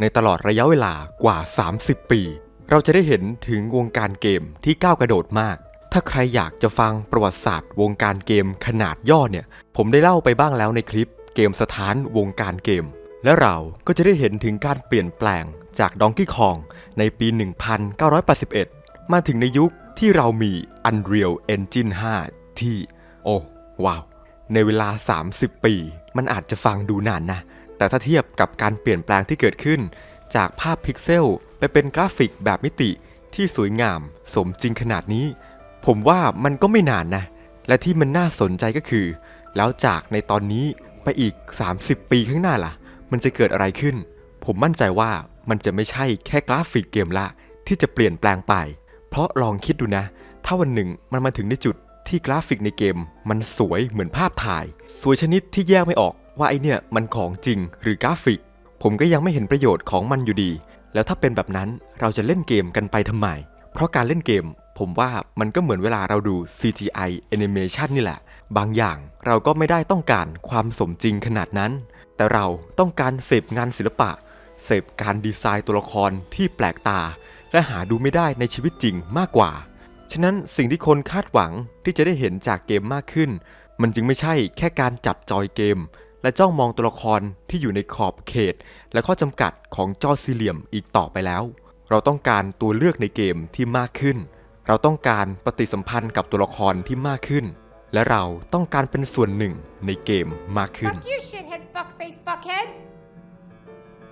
ในตลอดระยะเวลากว่า 30 ปี เราจะได้เห็นถึงวงการเกมที่ก้าวกระโดดมาก ถ้าใครอยากจะฟังประวัติศาสตร์ วงการเกมขนาดย่อเนี่ย ผมได้เล่าไปบ้างแล้วในคลิปเกมสถานวงการเกม และเราก็จะได้เห็นถึงการเปลี่ยนแปลงจากดองกี้คองในปี 1981 มาถึงในยุคที่เรามี Unreal Engine 5 ที่ โอ้ว้าว ในเวลา 30 ปี มันอาจจะฟังดูนานนะ แต่ถ้าเทียบกับการเปลี่ยนแปลงที่เกิดขึ้น จากภาพพิกเซลไปเป็นกราฟิกแบบมิติที่สวยงาม สมจริงขนาดนี้ ผมว่ามันก็ไม่นานนะ และที่มันน่าสนใจก็คือ แล้วจากในตอนนี้ไปอีก 30 ปีข้างหน้าล่ะ มันจะเกิดอะไรขึ้น ผมมั่นใจว่ามันจะไม่ใช่แค่กราฟิกเกมละที่จะเปลี่ยนแปลงไป เพราะลองคิดดูนะ ถ้าวันหนึ่งมันมาถึงในจุดที่กราฟิกในเกม มันสวยเหมือนภาพถ่าย สวยชนิดที่แยกไม่ออก ว่าไอเนี่ยมันของจริงหรือกราฟิก ผมก็ยังไม่เห็นประโยชน์ของมันอยู่ดี แล้วถ้าเป็นแบบนั้นเราจะเล่นเกมกันไปทำไม เพราะการเล่นเกม ผมว่ามันก็เหมือนเวลาเราดู CGI Animation นี่แหละ บางอย่างเราก็ไม่ได้ต้องการความสมจริงขนาดนั้น แต่เราต้องการเสพงานศิลปะ เสพการดีไซน์ตัวละครที่แปลกตา และหาดูไม่ได้ในชีวิตจริงมากกว่า ฉะนั้นสิ่งที่คนคาดหวังที่จะได้เห็นจากเกมมากขึ้น มันจึงไม่ใช่แค่การจับจอยเกม และจ้องมองตัวละครที่อยู่ในขอบเขต และข้อจำกัดของจอสี่เหลี่ยมอีกต่อไปแล้ว เราต้องการตัวเลือกในเกมที่มากขึ้น เราต้องการปฏิสัมพันธ์กับตัวละครที่มากขึ้น และเราต้องการเป็นส่วนหนึ่งในเกมมากขึ้น Fuck you, shithead, fuckface, fuckhead.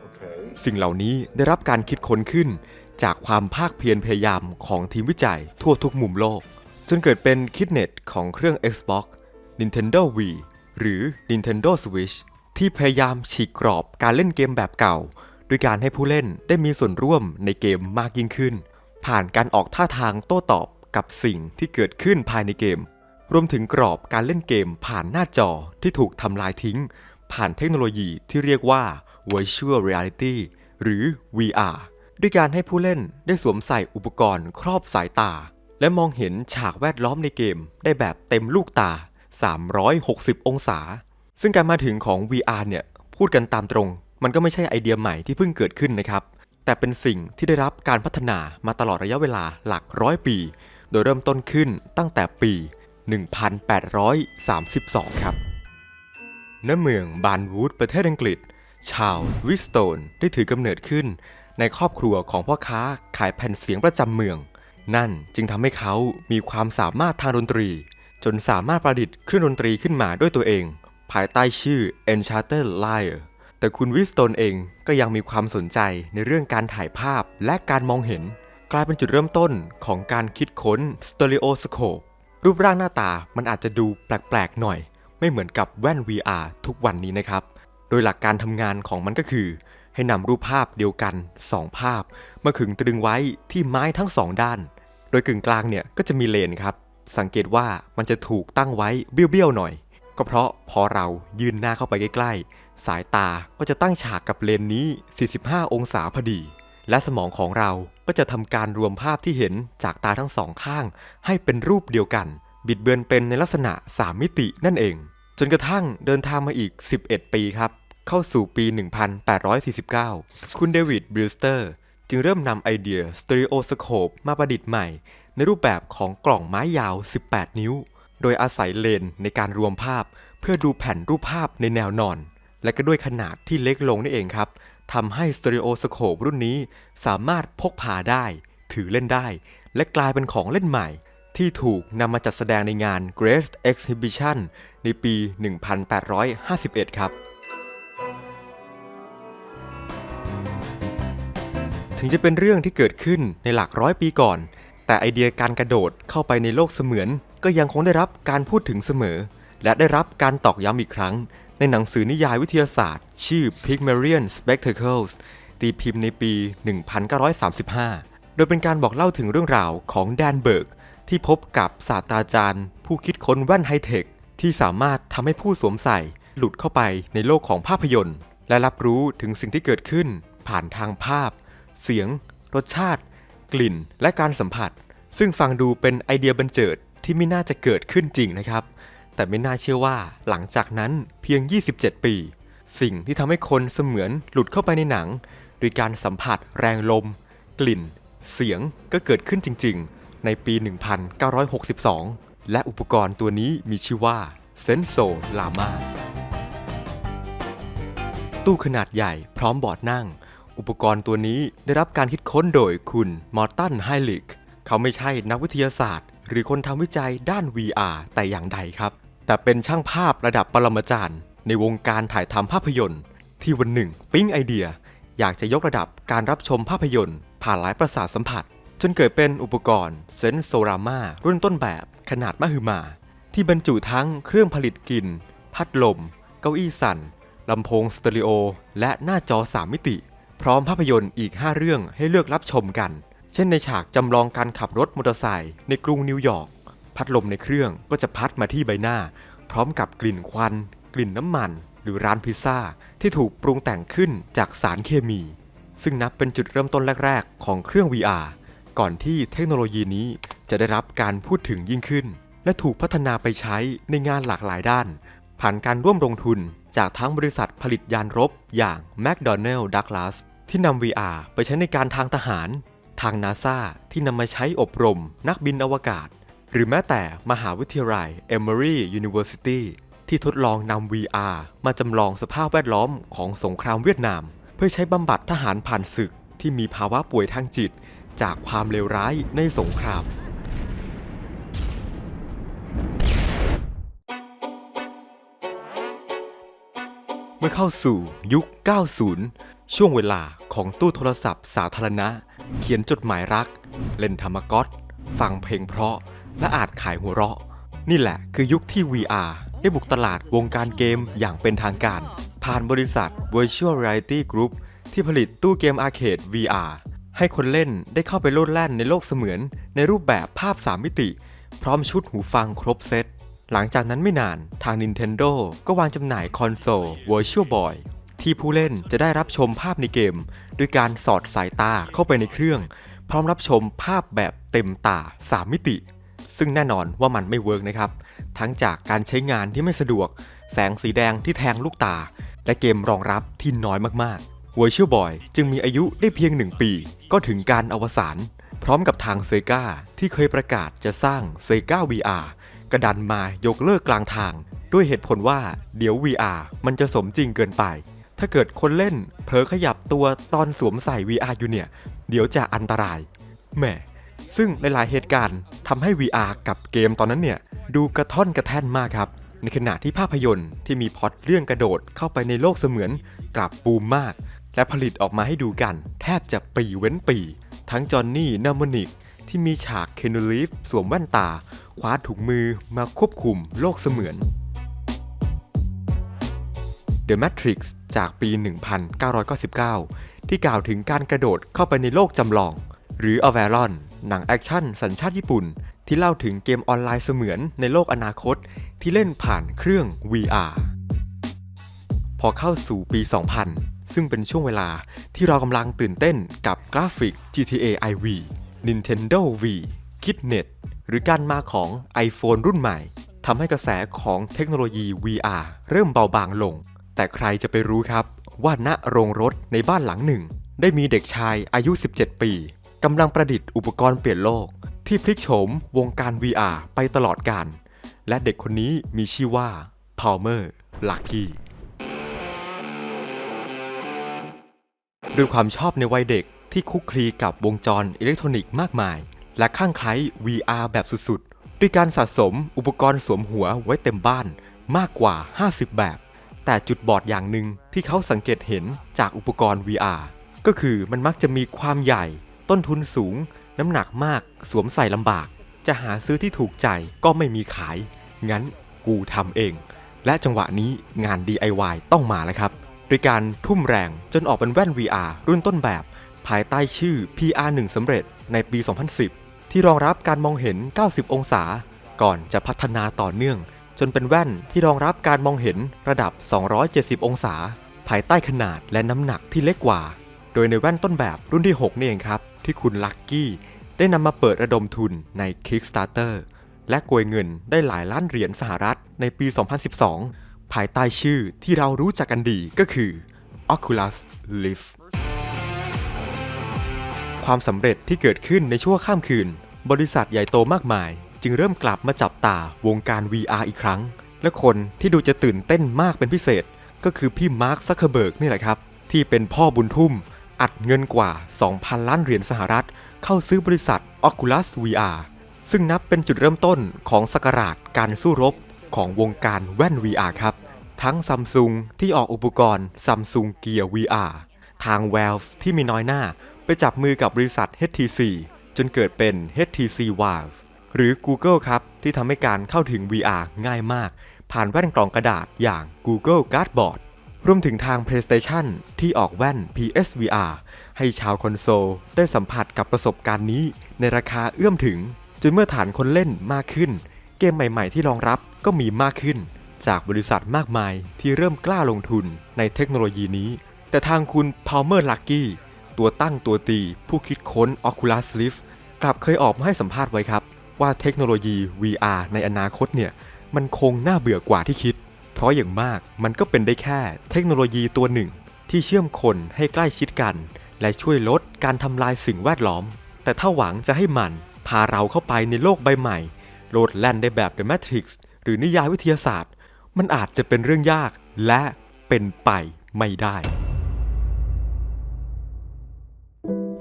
Okay. สิ่งเหล่านี้ได้รับการคิดค้นขึ้น จากความภาคเพียรพยายามของทีมวิจัยทั่วทุกมุมโลก จนเกิดเป็นคิดเน็ตของเครื่อง Xbox Nintendo Wii หรือ Nintendo Switch ที่พยายามฉีกกรอบการเล่นเกมแบบเก่า ด้วยการให้ผู้เล่นได้มีส่วนร่วมในเกมมากยิ่งขึ้น ผ่านการออกท่าทางโต้ตอบกับสิ่งที่เกิดขึ้นภายในเกม รวมถึงกรอบการเล่นเกมผ่านหน้าจอที่ถูกทำลายทิ้ง ผ่านเทคโนโลยีที่เรียกว่า Virtual Reality หรือ VR ด้วยการให้ผู้เล่นได้สวมใส่อุปกรณ์ครอบสายตา และมองเห็นฉากแวดล้อมในเกมได้แบบเต็มลูกตา 360 องศา ซึ่งการมาถึงของ VR เนี่ย พูดกันตามตรง มันก็ไม่ใช่ไอเดียใหม่ที่เพิ่งเกิดขึ้นนะครับ แต่เป็นสิ่งที่ได้รับการพัฒนามาตลอดระยะเวลาหลักร้อยปี โดยเริ่มต้นขึ้นตั้งแต่ปี 1832 ครับณเมืองบานวูดประเทศอังกฤษ ชาลส์วิสโตนได้ถือกำเนิดขึ้น ในครอบครัวของพ่อค้าขายแผ่นเสียงประจำเมือง นั่นจึงทำให้เขามีความสามารถทางดนตรี จนสามารถประดิษฐ์เครื่องดนตรีขึ้นมาด้วยตัวเอง ภายใต้ชื่อ Enchanted Lyre แต่คุณวิสตนเองก็ยังมีความสนใจในเรื่องการถ่ายภาพและการมองเห็น กลายเป็นจุดเริ่มต้นของการคิดค้น Stereoscope รูปร่างหน้าตามันอาจจะดูแปลกๆหน่อย ไม่เหมือนกับแว่น VR ทุกวันนี้นะครับ โดยหลักการทำงานของมันก็คือ ให้นำรูปภาพเดียวกัน 2 ภาพ มาขึงตรึงไว้ที่ไม้ทั้งสองด้าน โดยกึ่งกลางเนี่ยก็จะมีเลนครับ สังเกตว่ามันจะถูกตั้งไว้เบี้ยวๆหน่อย ก็เพราะพอเรายืนหน้าเข้าไปใกล้ๆ สายตาก็จะตั้งฉากกับเลนนี้ 45 องศาพอดี และสมองของเราก็จะทำการรวมภาพที่เห็นจากตาทั้งสองข้าง ให้เป็นรูปเดียวกัน บิดเบือนเป็นในลักษณะ 3 มิตินั่นเอง จนกระทั่งเดินทางมาอีก 11 ปีครับ เข้าสู่ปี 1849 คุณเดวิดบริสเตอร์ จึงเริ่มนำไอเดียสเตอริโอสโคปมาประดิษฐ์ใหม่ ในรูปแบบของกล่องไม้ยาว 18 นิ้ว โดยอาศัยเลนในการรวมภาพ เพื่อดูแผ่นรูปภาพในแนวนอน และก็ด้วยขนาดที่เล็กลงนี่เองครับทำให้สเตอริโอสโคปรุ่นนี้สามารถพกพาได้ ถือเล่นได้ และกลายเป็นของเล่นใหม่ ที่ถูกนำมาจัดแสดงในงาน Great Exhibition ในปี 1851 ครับ ถึงจะเป็นเรื่องที่เกิดขึ้นในหลักร้อยปีก่อน แต่ไอเดียการกระโดดเข้าไปในโลกเสมือน ก็ยังคงได้รับการพูดถึงเสมอ และได้รับการตอกย้ำอีกครั้ง ในหนังสือนิยายวิทยาศาสตร์ ชื่อ Pygmalion Spectacles ตีพิมพ์ในปี 1935 โดยเป็นการบอกเล่าถึงเรื่องราวของแดนเบิร์ก ที่พบกับศาสตราจารย์ ผู้คิดค้นแว่นไฮเทค ที่สามารถทำให้ผู้สวมใส่หลุดเข้าไปในโลกของภาพยนตร์ และรับรู้ถึงสิ่งที่เกิดขึ้นผ่านทางภาพ เสียง รสชาติ กลิ่น และการสัมผัส ซึ่งฟังดูเป็นไอเดียบันเจิดที่ไม่น่าจะเกิดขึ้นจริงนะครับ แต่ไม่น่าเชื่อว่าหลังจากนั้นเพียง 27 ปี สิ่งที่ทำให้คนเสมือนหลุดเข้าไปในหนังโดยการสัมผัสแรงลม กลิ่น เสียงก็เกิดขึ้นจริง ๆ ในปี 1962 และอุปกรณ์ตัวนี้มีชื่อว่า Senso Lama ตู้ขนาดใหญ่พร้อมบอร์ดนั่ง อุปกรณ์ตัวนี้ได้รับการคิดค้นโดยคุณมอร์ตันไฮลิกเขาไม่ใช่นักวิทยาศาสตร์ หรือคนทำวิจัยด้าน VR แต่อย่างใดครับ แต่เป็นช่างภาพระดับปรมาจารย์ ในวงการถ่ายทำภาพยนตร์ ที่วันหนึ่งปิ๊งไอเดีย อยากจะยกระดับการรับชมภาพยนตร์ ผ่านหลายประสาทสัมผัส จนเกิดเป็นอุปกรณ์เซนโซรามารุ่นต้นแบบขนาดมหึมา ที่บรรจุทั้งเครื่องผลิตกลิ่นพัดลม เก้าอี้สั่นลำโพงสเตอริโอ และหน้าจอ 3 มิติ พร้อมภาพยนตร์อีก 5 เรื่องให้เลือกรับชมกัน เช่นในฉากจำลองการขับรถมอเตอร์ไซค์ในกรุงนิวยอร์ก พัดลมในเครื่องก็จะพัดมาที่ใบหน้า พร้อมกับกลิ่นควัน กลิ่นน้ำมัน หรือร้านพิซซ่า ที่ถูกปรุงแต่งขึ้นจากสารเคมี ซึ่งนับเป็นจุดเริ่มต้นแรก ๆ ของเครื่อง VR ก่อนที่เทคโนโลยีนี้จะได้รับการพูดถึงยิ่งขึ้น และถูกพัฒนาไปใช้ในงานหลากหลายด้าน ผ่านการร่วมลงทุนจากทั้งบริษัทผลิตยานรบอย่าง McDonnell Douglas ที่นำ VR ไปใช้ในการทางทหาร ทางนาซาที่นำมาใช้อบรม นักบินอวกาศ หรือแม้แต่มหาวิทยาลัย Emory University ที่ทดลองนำ VR มาจำลองสภาพแวดล้อมของสงครามเวียดนาม เพื่อใช้บำบัดทหารผ่านศึกที่มีภาวะป่วยทางจิต จากความเลวร้ายในสงครามเมื่อเข้าสู่ยุค 90 ช่วงเวลาของตู้โทรศัพท์สาธารณะ เขียนจดหมายรัก เล่นธรรมก๊อตฟังเพลงเพราะ และอาจขายหัวเราะ นี่แหละคือยุคที่ VR ได้บุกตลาดวงการเกมอย่างเป็นทางการ ผ่านบริษัท Virtual Reality Group ที่ผลิตตู้เกมอาร์เคด VR ให้คนเล่นได้เข้าไปโลดแล่นในโลกเสมือน ในรูปแบบภาพ 3 มิติ พร้อมชุดหูฟังครบเซตหลังจากนั้นไม่นานทาง Nintendo ก็วางจำหน่ายคอนโซล Virtual Boy ที่ผู้เล่นจะได้รับชมภาพในเกม ด้วยการสอดสายตาเข้าไปในเครื่อง พร้อมรับชมภาพแบบเต็มตา 3 มิติ ซึ่งแน่นอนว่ามันไม่เวิร์กนะครับ ทั้งจากการใช้งานที่ไม่สะดวก แสงสีแดงที่แทงลูกตา และเกมรองรับที่น้อยมากๆ Virtual Boy จึงมีอายุได้เพียง 1 ปี ก็ถึงการอวสานพร้อมกับทางเซกาที่เคยประกาศจะสร้างเซกา VR กระดันมายกเลิกกลางทาง ด้วยเหตุผลว่าเดี๋ยว VR มันจะสมจริงเกินไป ถ้าเกิดคนเล่นเผลอขยับตัวตอนสวมใส่ VR อยู่เนี่ย เดี๋ยวจะอันตรายแหมซึ่งหลายๆเหตุการณ์ทำให้ VR กับเกมตอนนั้นเนี่ย ดูกระท่อนกระแท่นมากครับ ในขณะที่ภาพยนตร์ที่มีพล็อตเรื่องกระโดดเข้าไปในโลกเสมือนกลับบูมมาก และผลิตออกมาให้ดูกัน แทบจะปีเว้นปี ทั้งจอห์นนี่นามนิกที่มีฉากเคนนูลีฟสวมแว่นตาคว้าถุงมือมาควบคุมโลกเสมือน The Matrix จากปี 1999 ที่กล่าวถึงการกระโดดเข้าไปในโลกจำลอง หรือ Avalon หนังแอคชั่นสัญชาติญี่ปุ่น ที่เล่าถึงเกมออนไลน์เสมือนในโลกอนาคตที่เล่นผ่านเครื่อง VR พอเข้าสู่ปี 2000 ซึ่งเป็นช่วงเวลาที่เรากำลังตื่นเต้นกับกราฟิก GTA IV Nintendo V Kitnet หรือการมาของ iPhone รุ่นใหม่ทำให้กระแสของเทคโนโลยี VR เริ่มเบาบางลง แต่ใครจะไปรู้ครับ ว่าณโรงรถในบ้านหลังหนึ่ง ได้มีเด็กชายอายุ 17 ปีกำลังประดิษฐ์อุปกรณ์เปลี่ยนโลก ที่พลิกโฉมวงการ VR ไปตลอดกาลและเด็กคนนี้มีชื่อว่า Palmer Lucky ด้วยความชอบในวัยเด็กที่คุกคลีกับวงจรอิเล็กทรอนิกส์มากมาย และคลั่งไคล้ VR แบบสุดๆ ด้วยการสะสมอุปกรณ์สวมหัวไว้เต็มบ้านมากกว่า 50 แบบ แต่จุดบอดอย่างหนึ่งที่เขาสังเกตเห็นจากอุปกรณ์ VR ก็คือมันมักจะมีความใหญ่ ต้นทุนสูง น้ำหนักมาก สวมใส่ลำบาก จะหาซื้อที่ถูกใจก็ไม่มีขาย งั้นกูทำเอง และจังหวะนี้งาน DIY ต้องมาแล้วครับโดยการทุ่มแรงจนออกเป็นแว่น VR รุ่นต้นแบบ ภายใต้ชื่อ PR1 สำเร็จในปี 2010 ที่รองรับการมองเห็น 90 องศา ก่อนจะพัฒนาต่อเนื่อง จนเป็นแว่นที่รองรับการมองเห็นระดับ 270 องศา ภายใต้ขนาดและน้ำหนักที่เล็กกว่า โดยในแว่นต้นแบบรุ่นที่ 6 นี่เองครับ ที่คุณลักกี้ได้นำมาเปิดระดมทุนใน Kickstarter และโกยเงินได้หลายล้านเหรียญสหรัฐในปี 2012 ภายใต้ชื่อที่เรารู้จักกันดีก็คือ Oculus Rift ความสำเร็จที่เกิดขึ้นในชั่วข้ามคืน บริษัทใหญ่โตมากมาย จึงเริ่มกลับมาจับตาวงการ VR อีกครั้ง และคนที่ดูจะตื่นเต้นมากเป็นพิเศษ ก็คือพี่มาร์คซักเคเบิร์กนี่แหละครับ ที่เป็นพ่อบุญทุ่ม อัดเงินกว่า 2,000 ล้านเหรียญสหรัฐ เข้าซื้อบริษัท Oculus VR ซึ่งนับเป็นจุดเริ่มต้นของสกราชการสู้รบของวงการแว่น VR ครับ ทั้งซัมซุงที่ออกอุปกรณ์ Samsung Gear VR ทาง Valve ที่มีน้อยหน้า ไปจับมือกับบริษัท HTC จนเกิดเป็น HTC Vive หรือ Google ครับที่ทำให้การเข้าถึง VR ง่ายมาก ผ่านแว่นกล่องกระดาษอย่าง Google Cardboard รวมถึงทาง PlayStation ที่ออกแว่น PSVR ให้ชาวคอนโซลได้สัมผัสกับประสบการณ์นี้ ในราคาเอื้อมถึง จนเมื่อฐานคนเล่นมากขึ้น เกมใหม่ๆที่รองรับก็มีมากขึ้น จากบริษัทมากมายที่เริ่มกล้าลงทุนในเทคโนโลยีนี้ แต่ทางคุณ Palmer Luckey ตัวตั้งตัวตีผู้คิดค้น Oculus Rift กลับเคยออกมาให้สัมภาษณ์ไว้ครับ ว่าเทคโนโลยี VR ในอนาคตเนี่ยมันคงน่าเบื่อกว่าที่คิด เพราะอย่างมากมันก็เป็นได้แค่เทคโนโลยีตัวหนึ่ง ที่เชื่อมคนให้ใกล้ชิดกัน และช่วยลดการทำลายสิ่งแวดล้อม แต่ถ้าหวังจะให้มันพาเราเข้าไปในโลกใบใหม่ โลดแล่นได้แบบ The Matrix หรือนิยายวิทยาศาสตร์ มันอาจจะเป็นเรื่องยากและเป็นไปไม่ได้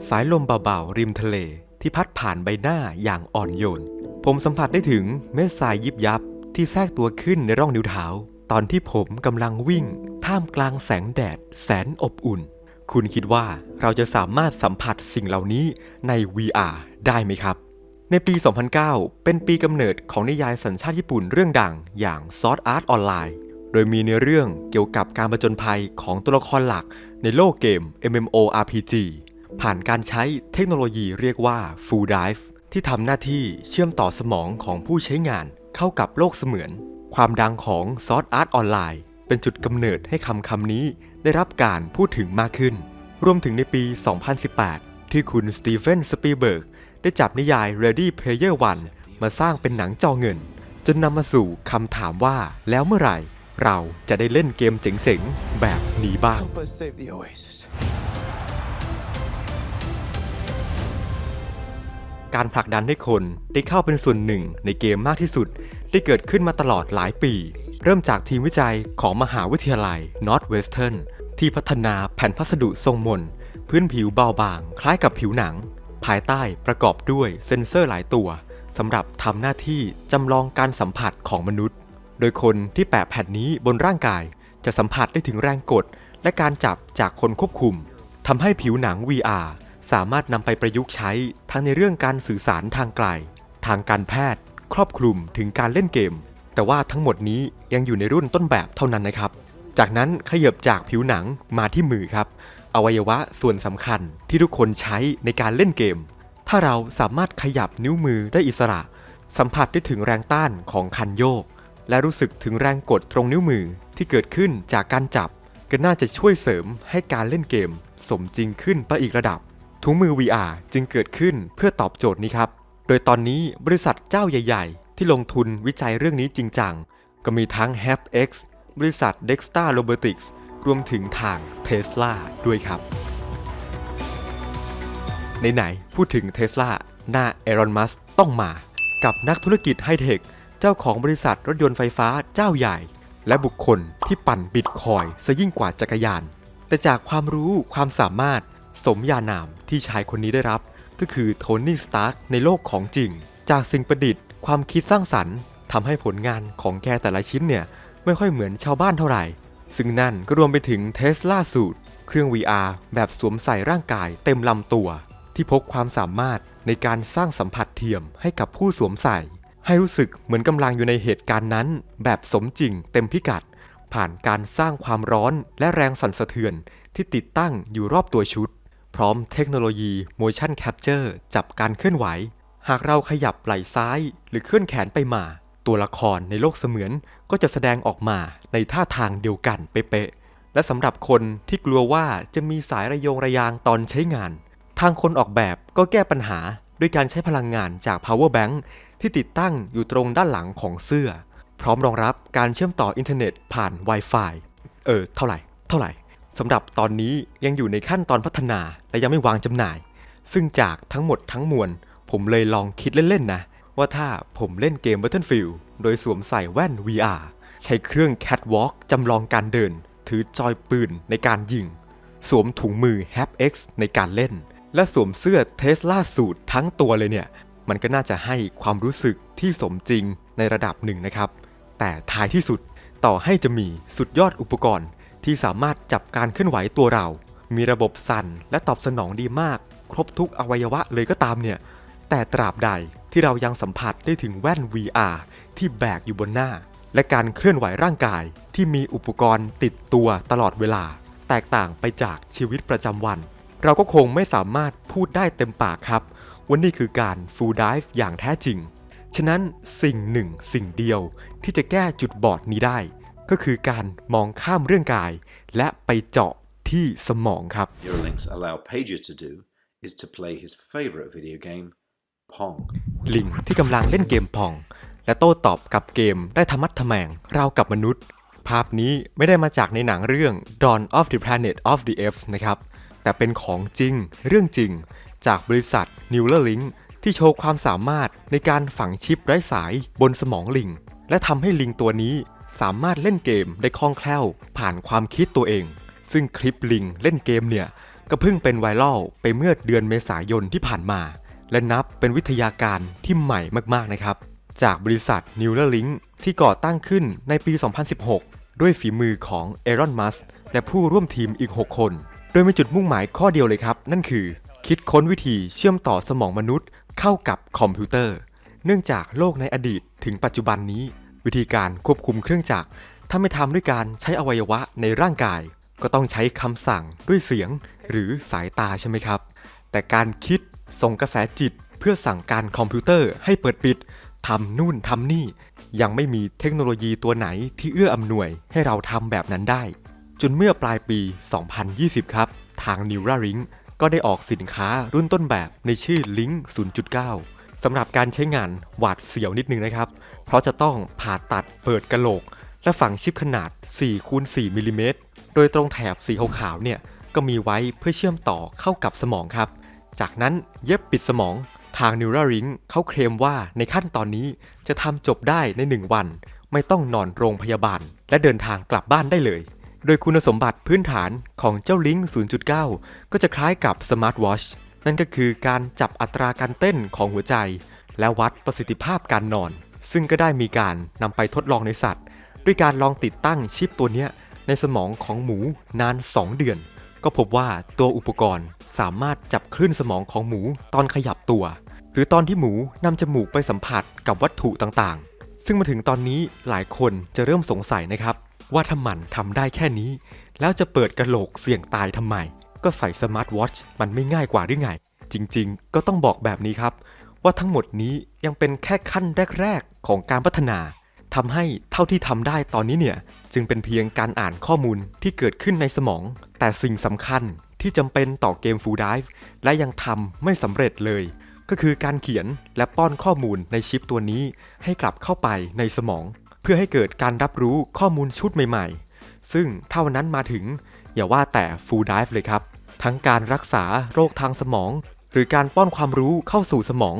สายลมเบาๆริมทะเล ที่พัดผ่านใบหน้าอย่างอ่อนโยน ผมสัมผัสได้ถึงเม็ดทรายยิบยับที่แทรกตัวขึ้นในร่องนิ้วเท้า ตอนที่ผมกำลังวิ่ง ท่ามกลางแสงแดด แสนอบอุ่น คุณคิดว่าเราจะสามารถสัมผัสสิ่งเหล่านี้ใน VR ได้ไหมครับ ในปี 2009 เป็นปีกำเนิดของนิยายสัญชาติญี่ปุ่นเรื่องดังอย่าง Sword Art Online โดยมีเนื้อเรื่องเกี่ยวกับการประจนภัยของตัวละครหลักในโลกเกม MMORPG ผ่านการใช้เทคโนโลยีเรียกว่า Full Dive ที่ทำหน้าที่เชื่อมต่อสมองของผู้ใช้งานเข้ากับโลกเสมือน ความดังของ Sword Art Online เป็นจุดกำเนิดให้คำคำนี้ได้รับการพูดถึงมากขึ้น รวมถึงในปี 2018 ที่คุณสตีเฟนสปีเบิร์กได้จับนิยาย Ready Player One มาสร้างเป็นหนังจอเงิน จนนำมาสู่คำถามว่าแล้วเมื่อไหร่ เราจะได้เล่นเกมเจ๋งๆ แบบนี้บ้าง การผลักดันให้คนได้เข้าเป็นส่วนหนึ่งในเกมมากที่สุด ได้เกิดขึ้นมาตลอดหลายปี เริ่มจากทีมวิจัยของมหาวิทยาลัย Northwestern ที่พัฒนาแผ่นพัสดุทรงมน พื้นผิวเบาบาง คล้ายกับผิวหนัง ภายใต้ประกอบด้วยเซ็นเซอร์หลายตัวสำหรับทำหน้าที่จำลองการสัมผัสของมนุษย์ โดยคนที่แปะแผ่นนี้บนร่างกาย จะสัมผัสได้ถึงแรงกด และการจับจากคนควบคุมทำให้ผิวหนัง VR สามารถนำไปประยุกต์ใช้ทั้งในเรื่องการสื่อสารทางไกล ทางการแพทย์ ครอบคลุมถึงการเล่นเกม แต่ว่าทั้งหมดนี้ยังอยู่ในรุ่นต้นแบบเท่านั้นนะครับ จากนั้นขยับจากผิวหนังมาที่มือครับ อวัยวะส่วนสำคัญที่ทุกคนใช้ในการเล่นเกม ถ้าเราสามารถขยับนิ้วมือได้อิสระ สัมผัสได้ถึงแรงต้านของคันโยก และรู้สึกถึงแรงกดตรงนิ้วมือที่เกิดขึ้นจากการจับ ก็น่าจะช่วยเสริมให้การเล่นเกม สมจริงขึ้นไปอีกระดับ ถุงมือ VR จึงเกิดขึ้นเพื่อตอบโจทย์นี้ครับ โดยตอนนี้บริษัทเจ้าใหญ่ ๆ ที่ลงทุนวิจัยเรื่องนี้จริงจัง ก็มีทั้ง HapX บริษัท Dexta Robotics รวมถึงทาง Tesla ด้วยครับไหนๆพูดถึง Tesla หน้า Elon Musk ต้องมา กับนักธุรกิจไฮเทค เจ้าของบริษัทรถยนต์ไฟฟ้าเจ้าใหญ่ และบุคคลที่ปั่นบิตคอยซะยิ่งกว่าจักรยาน แต่จากความรู้ความสามารถ สมญานามที่ชายคนนี้ได้รับ ก็คือโทนี่สตาร์กในโลกของจริง จากสิ่งประดิษฐ์ความคิดสร้างสรรค์ทำให้ผลงานของแกแต่ละชิ้นเนี่ย ไม่ค่อยเหมือนชาวบ้านเท่าไหร่ ซึ่งนั่นก็รวมไปถึง Tesla Suit เครื่อง VR แบบสวมใส่ร่างกายเต็มลำตัว ที่พกความสามารถในการสร้างสัมผัสเทียมให้กับผู้สวมใส่ ให้รู้สึกเหมือนกำลังอยู่ในเหตุการณ์นั้น แบบสมจริงเต็มพิกัด ผ่านการสร้างความร้อนและแรงสั่นสะเทือนที่ติดตั้งอยู่รอบตัวชุด พร้อมเทคโนโลยี motion capture จับการเคลื่อนไหว หากเราขยับไหล่ซ้ายหรือเคลื่อนแขนไปมา ตัวละครในโลกเสมือนก็จะแสดงออกมาในท่าทางเดียวกันเป๊ะๆ และสำหรับคนที่กลัวว่าจะมีสายระยงระยางตอนใช้งาน ทางคนออกแบบก็แก้ปัญหาด้วยการใช้พลังงานจาก power bank ที่ติดตั้งอยู่ตรงด้านหลังของเสื้อ พร้อมรองรับการเชื่อมต่ออินเทอร์เน็ตผ่าน Wi-Fi เออ เท่าไหร่ เท่าไหร่ สำหรับตอนนี้ยังอยู่ในขั้นตอนพัฒนาและยังไม่วางจำหน่าย ซึ่งจากทั้งหมดทั้งมวล ผมเลยลองคิดเล่นๆนะ ว่าถ้าผมเล่นเกม Battlefield โดยสวมใส่แว่น VR ใช้เครื่อง Catwalk จำลองการเดิน ถือจอยปืนในการยิง สวมถุงมือ HapX ในการเล่น และสวมเสื้อ Tesla สูตรทั้งตัวเลยเนี่ย มันก็น่าจะให้ความรู้สึกที่สมจริงในระดับหนึ่งนะครับ แต่ท้ายที่สุดต่อให้จะมีสุดยอดอุปกรณ์ ที่สามารถจับการเคลื่อนไหวตัวเรา มีระบบสั่นและตอบสนองดีมาก ครบทุกอวัยวะเลยก็ตามเนี่ย แต่ตราบใดที่เรายังสัมผัสได้ถึงแว่น VR ที่แบกอยู่บนหน้า และการเคลื่อนไหวร่างกายที่มีอุปกรณ์ติดตัวตลอดเวลา แตกต่างไปจากชีวิตประจำวัน เราก็คงไม่สามารถพูดได้เต็มปากครับว่านี่คือการ full dive อย่างแท้จริง ฉะนั้นสิ่งหนึ่งสิ่งเดียวที่จะแก้จุดบอดนี้ได้ ก็คือการมองข้ามเรื่องกาย และไปเจาะที่สมองครับ Eurolinks allow Pager to do is to play his favourite video game, Pong. ลิงที่กำลังเล่นเกมพอง และโต้ตอบกับเกมได้ทะมัดทะแมงราวกับมนุษย์ ภาพนี้ไม่ได้มาจากในหนังเรื่อง Dawn of the Planet of the Apes นะครับ แต่เป็นของจริงเรื่องจริง จากบริษัท Neuralink ที่โชว์ความสามารถในการฝังชิปไร้สายบนสมองลิง และทำให้ลิงตัวนี้ สามารถเล่นเกมได้คล่องแคล่ว ผ่านความคิดตัวเอง ซึ่งคลิปลิงเล่นเกมเนี่ย ก็เพิ่งเป็นไวรัลไปเมื่อเดือนเมษายนที่ผ่านมา และนับเป็นวิทยาการที่ใหม่มากๆนะครับ จากบริษัท Neuralink ที่ก่อตั้งขึ้นในปี 2016 ด้วยฝีมือของเอรอนมัสและผู้ร่วมทีมอีก 6 คน โดยมีจุดมุ่งหมายข้อเดียวเลยครับ นั่นคือ คิดค้นวิธีเชื่อมต่อสมองมนุษย์ เข้ากับคอมพิวเตอร์ เนื่องจากโลกในอดีตถึงปัจจุบันนี้ วิธีการควบคุมเครื่องจักร ถ้าไม่ทำด้วยการใช้อวัยวะในร่างกาย ก็ต้องใช้คำสั่งด้วยเสียงหรือสายตาใช่ไหมครับ แต่การคิดส่งกระแสจิตเพื่อสั่งการคอมพิวเตอร์ให้เปิดปิดทำนู่นทำนี่ ยังไม่มีเทคโนโลยีตัวไหนที่เอื้ออำนวยให้เราทำแบบนั้นได้ จนเมื่อปลายปี 2020 ครับ ทาง Neuralink ก็ได้ออกสินค้ารุ่นต้นแบบในชื่อ Link 0.9สำหรับการใช้งานหวาดเสียวนิดนึงนะครับ เพราะจะต้องผ่าตัดเปิดกะโหลก และฝังชิปขนาด4คูณ4มิลลิเมตรโดยตรงแถบสีขาวๆเนี่ยก็มีไว้เพื่อเชื่อมต่อเข้ากับสมองครับ จากนั้นเย็บปิดสมองทาง Neuralink เขาเคลมว่าในขั้นตอนนี้จะทำจบได้ใน 1 วัน ไม่ต้องนอนโรงพยาบาล และเดินทางกลับบ้านได้เลย โดยคุณสมบัติพื้นฐานของเจ้า Link 0.9 ก็จะคล้ายกับ Smart Watch นั่นก็คือการจับอัตราการเต้นของหัวใจ และวัดประสิทธิภาพการนอน ซึ่งก็ได้มีการนำไปทดลองในสัตว์ ด้วยการลองติดตั้งชิปตัวเนี้ยในสมองของหมูนาน 2 เดือน ก็พบว่าตัวอุปกรณ์สามารถจับคลื่นสมองของหมูตอนขยับตัว หรือตอนที่หมูนำจมูกไปสัมผัสกับวัตถุต่างๆ ซึ่งมาถึงตอนนี้หลายคนจะเริ่มสงสัยนะครับ ว่าถ้ามันทำได้แค่นี้ แล้วจะเปิดกระโหลกเสี่ยงตายทำไม ก็ใส่สมาร์ทวอทช์มันไม่ง่ายกว่าหรือไง จริง ๆ ก็ต้องบอกแบบนี้ครับ ว่าทั้งหมดนี้ยังเป็นแค่ขั้นแรก ๆ ของการพัฒนาทำให้เท่าที่ทำได้ตอนนี้เนี่ย จึงเป็นเพียงการอ่านข้อมูลที่เกิดขึ้นในสมอง แต่สิ่งสำคัญที่จำเป็นต่อเกม Full Dive และยังทำไม่สำเร็จเลย ก็คือการเขียนและป้อนข้อมูลในชิปตัวนี้ ให้กลับเข้าไปในสมอง เพื่อให้เกิดการรับรู้ข้อมูลชุดใหม่ๆ ซึ่งถ้าวันนั้นมาถึง อย่าว่าแต่ Full Dive เลยครับ ทั้งการรักษาโรคทางสมอง หรือการป้อนความรู้เข้าสู่สมอง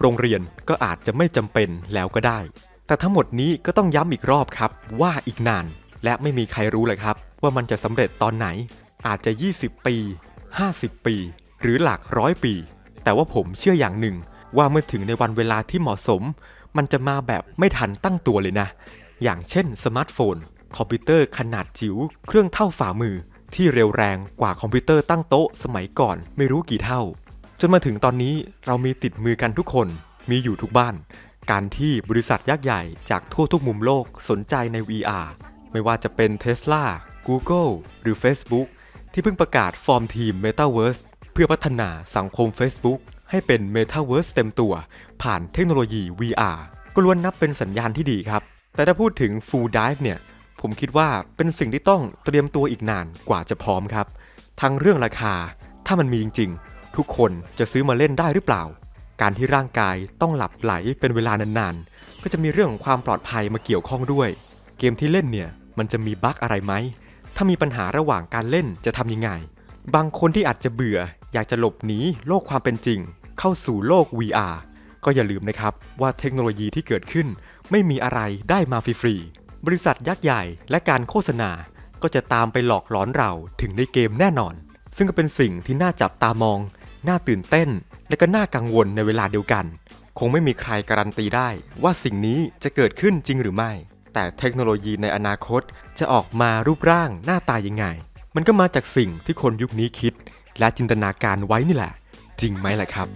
โรงเรียนก็อาจจะไม่จำเป็นแล้วก็ได้ แต่ทั้งหมดนี้ก็ต้องย้ำอีกรอบครับ ว่าอีกนาน และไม่มีใครรู้เลยครับ ว่ามันจะสำเร็จตอนไหน อาจจะ 20 ปี 50 ปี หรือหลักร้อยปี แต่ว่าผมเชื่ออย่างหนึ่ง ว่าเมื่อถึงในวันเวลาที่เหมาะสม มันจะมาแบบไม่ทันตั้งตัวเลยนะ อย่างเช่นสมาร์ทโฟน คอมพิวเตอร์ขนาดจิ๋วเครื่องเท่าฝ่ามือที่เร็วแรงกว่าคอมพิวเตอร์ตั้งโต๊ะสมัยก่อนไม่รู้กี่เท่า จนมาถึงตอนนี้เรามีติดมือกันทุกคนมีอยู่ทุกบ้าน การที่บริษัทยักษ์ใหญ่จากทั่วทุกมุมโลกสนใจใน VR ไม่ว่าจะเป็น Tesla Google หรือ Facebook ที่เพิ่งประกาศฟอร์มทีม Metaverse เพื่อพัฒนาสังคม Facebook ให้เป็น Metaverse เต็มตัว ผ่านเทคโนโลยี VR ก็ล้วนนับเป็นสัญญาณที่ดีครับ แต่ถ้าพูดถึง Full Dive เนี่ย ผมคิดว่าเป็นสิ่งที่ต้องเตรียมตัวอีกนานกว่าจะพร้อมครับ ทั้งเรื่องราคา ถ้ามันมีจริงๆ ทุกคนจะซื้อมาเล่นได้หรือเปล่า การที่ร่างกายต้องหลับไหลเป็นเวลานานๆ ก็จะมีเรื่องของความปลอดภัยมาเกี่ยวข้องด้วย เกมที่เล่นเนี่ยมันจะมีบั๊กอะไรไหม ถ้ามีปัญหาระหว่างการเล่นจะทำยังไง บางคนที่อาจจะเบื่อ อยากจะหลบหนีโลกความเป็นจริง เข้าสู่โลก VR ก็อย่าลืมนะครับว่าเทคโนโลยีที่เกิดขึ้น ไม่มีอะไรได้มาฟรีๆ บริษัทยักษ์ใหญ่และการโฆษณา ก็จะตามไปหลอกหลอนเราถึงในเกมแน่นอน ซึ่งก็เป็นสิ่งที่น่าจับตามอง น่าตื่นเต้น และก็น่ากังวลในเวลาเดียวกัน คงไม่มีใครการันตีได้ว่าสิ่งนี้จะเกิดขึ้นจริงหรือไม่ แต่เทคโนโลยีในอนาคตจะออกมารูปร่างหน้าตายังไง มันก็มาจากสิ่งที่คนยุคนี้คิด และจินตนาการไว้นี่แหละ จริงไหมล่ะครับ